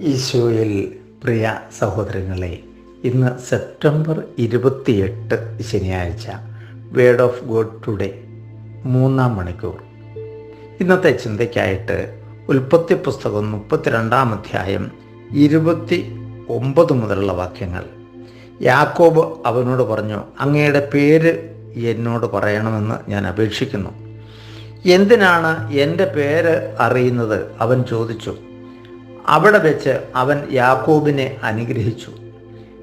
ഈശോയിൽ പ്രിയ സഹോദരങ്ങളെ ഇന്ന് സെപ്റ്റംബർ ഇരുപത്തിയെട്ട് ശനിയാഴ്ച വേർഡ് ഓഫ് ഗോഡ് ടുഡേ മൂന്നാം മണിക്കൂർ. ഇന്നത്തെ ചിന്തയ്ക്കായിട്ട് ഉൽപ്പത്തി പുസ്തകം മുപ്പത്തിരണ്ടാം അധ്യായം ഇരുപത്തി ഒമ്പത് മുതലുള്ള വാക്യങ്ങൾ. യാക്കോബ് അവനോട് പറഞ്ഞു അങ്ങയുടെ പേര് എന്നോട് പറയണമെന്ന് ഞാൻ അപേക്ഷിക്കുന്നു. എന്തിനാണ് എന്റെ പേര് അറിയുന്നത്? അവൻ ചോദിച്ചു അവിടെ വെച്ച് അവൻ യാക്കോബിനെ അനുഗ്രഹിച്ചു.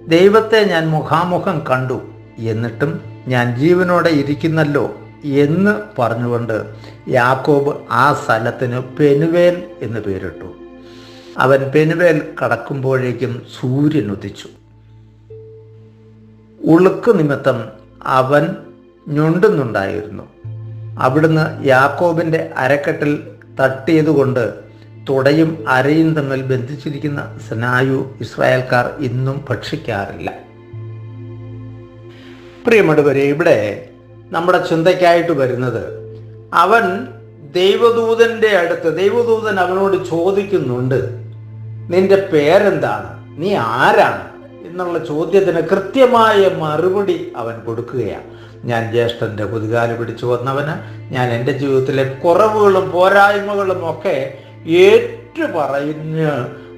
ദൈവത്തെ ഞാൻ മുഖാമുഖം കണ്ടു. എന്നിട്ടും ഞാൻ ജീവനോടെ ഇരിക്കുന്നല്ലോ എന്ന് പറഞ്ഞുകൊണ്ട് യാക്കോബ് ആ സ്ഥലത്തിന് പെനുവേൽ എന്ന് പേരിട്ടു. അവൻ പെനുവേൽ കടക്കുമ്പോഴേക്കും സൂര്യൻ ഉദിച്ചു. ഉളുക്ക് നിമിത്തം അവൻ ഞൊണ്ടുന്നുണ്ടായിരുന്നു. അവിടുന്ന് യാക്കോബിന്റെ അരക്കെട്ടിൽ തട്ടിയതുകൊണ്ട് തുടയും അരയും തമ്മിൽ ബന്ധിച്ചിരിക്കുന്ന സ്നായു ഇസ്രായേൽക്കാർ ഇന്നും ഭക്ഷിക്കാറില്ല. പ്രിയമടുവരെ ഇവിടെ നമ്മുടെ ചിന്തയ്ക്കായിട്ട് വരുന്നത് അവൻ ദൈവദൂതന്റെ അടുത്ത് ദൈവദൂതൻ അവനോട് ചോദിക്കുന്നുണ്ട് നിന്റെ പേരെന്താണ്? നീ ആരാണ്? എന്നുള്ള ചോദ്യത്തിന് കൃത്യമായ മറുപടി അവൻ കൊടുക്കുകയാണ്. ഞാൻ ജ്യേഷ്ഠന്റെ കുതികാൽ പിടിച്ചു വന്നവന്. ഞാൻ എന്റെ ജീവിതത്തിലെ കുറവുകളും പോരായ്മകളും ഒക്കെ ഏറ്റു പറഞ്ഞ്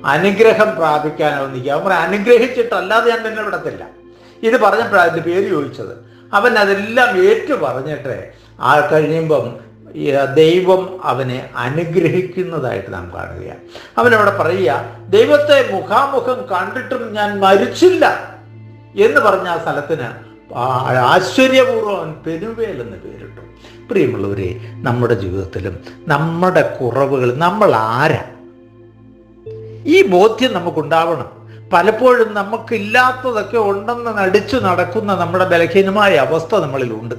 അനുഗ്രഹം പ്രാപിക്കാനോ നിൽക്കുക. അവൻ അനുഗ്രഹിച്ചിട്ടല്ലാതെ ഞാൻ നിന്നെ വിടത്തില്ല. ഇത് പറഞ്ഞപ്പോഴാണ് അതിന്റെ പേര് ചോദിച്ചത്. അവൻ അതെല്ലാം ഏറ്റു പറഞ്ഞിട്ട് ആ കഴിയുമ്പം ദൈവം അവനെ അനുഗ്രഹിക്കുന്നതായിട്ട് നാം കാണുകയാണ്. അവനവിടെ പറയുക ദൈവത്തെ മുഖാമുഖം കണ്ടിട്ടും ഞാൻ മരിച്ചില്ല എന്ന് പറഞ്ഞ ആ സ്ഥലത്തിന് ആശ്ചര്യപൂർവം പെരുവേൽ എന്ന് പേരിട്ടു. പ്രിയമുള്ളവരെ നമ്മുടെ ജീവിതത്തിലും നമ്മുടെ കുറവുകൾ നമ്മൾ ആരാ? ഈ ബോധ്യം നമുക്കുണ്ടാവണം. പലപ്പോഴും നമുക്കില്ലാത്തതൊക്കെ ഉണ്ടെന്ന് നടിച്ചു നടക്കുന്ന നമ്മുടെ ബലഹീനമായ അവസ്ഥ നമ്മളിലുണ്ട്.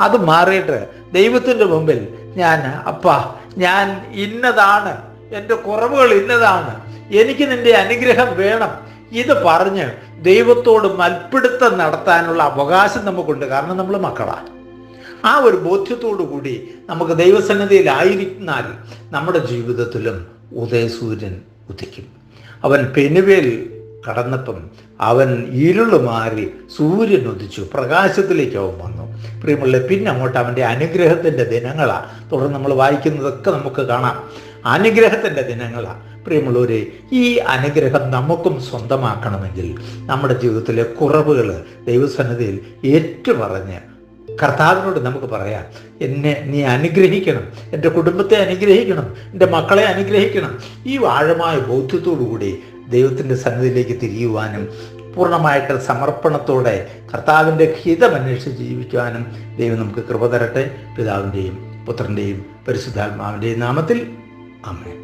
അത് മാറിയിട്ട് ദൈവത്തിന്റെ മുമ്പിൽ ഞാൻ അപ്പാ ഞാൻ ഇന്നതാണ്. എന്റെ കുറവുകൾ ഇന്നതാണ്. എനിക്ക് നിന്റെ അനുഗ്രഹം വേണം. ഇത് പറഞ്ഞ് ദൈവത്തോട് മൽപ്പിടുത്തം നടത്താനുള്ള അവകാശം നമുക്കുണ്ട്. കാരണം നമ്മൾ മക്കളാണ് ആ ഒരു ബോധ്യത്തോടു കൂടി നമുക്ക് ദൈവസന്നിധിയിലായിരുന്നാൽ നമ്മുടെ ജീവിതത്തിലും ഉദയസൂര്യൻ ഉദിക്കും. അവൻ പെനുവേൽ കടന്നപ്പം അവൻ ഇരുൾ മാറി സൂര്യൻ ഉദിച്ചു. പ്രകാശത്തിലേക്ക് അവൻ വന്നു. പ്രിയമുള്ള പിന്നെ അങ്ങോട്ട് അവന്റെ അനുഗ്രഹത്തിന്റെ ദിനങ്ങളാണ് തുടർന്ന് നമ്മൾ വായിക്കുന്നതൊക്കെ നമുക്ക് കാണാം. അനുഗ്രഹത്തിന്റെ ദിനങ്ങളാണ് പ്രിയമുള്ളവരെ ഈ അനുഗ്രഹം നമുക്കും സ്വന്തമാക്കണമെങ്കിൽ നമ്മുടെ ജീവിതത്തിലെ കുറവുകൾ ദൈവസന്നിധിയിൽ ഏറ്റുപറഞ്ഞ് കർത്താവിനോട് നമുക്ക് പറയാം എന്നെ നീ അനുഗ്രഹിക്കണം എന്റെ കുടുംബത്തെ അനുഗ്രഹിക്കണം എന്റെ മക്കളെ അനുഗ്രഹിക്കണം. ഈ ആഴമായ ബോധ്യത്തോടു കൂടി ദൈവത്തിന്റെ സന്നിധിയിലേക്ക് തിരിയുവാനും പൂർണമായിട്ട് സമർപ്പണത്തോടെ കർത്താവിന്റെ ഹിതമന്വേഷിച്ച് ജീവിക്കുവാനും ദൈവം നമുക്ക് കൃപ തരട്ടെ. പിതാവിന്റെയും പുത്രന്റെയും പരിശുദ്ധാത്മാവിന്റെയും നാമത്തിൽ അമ്മേ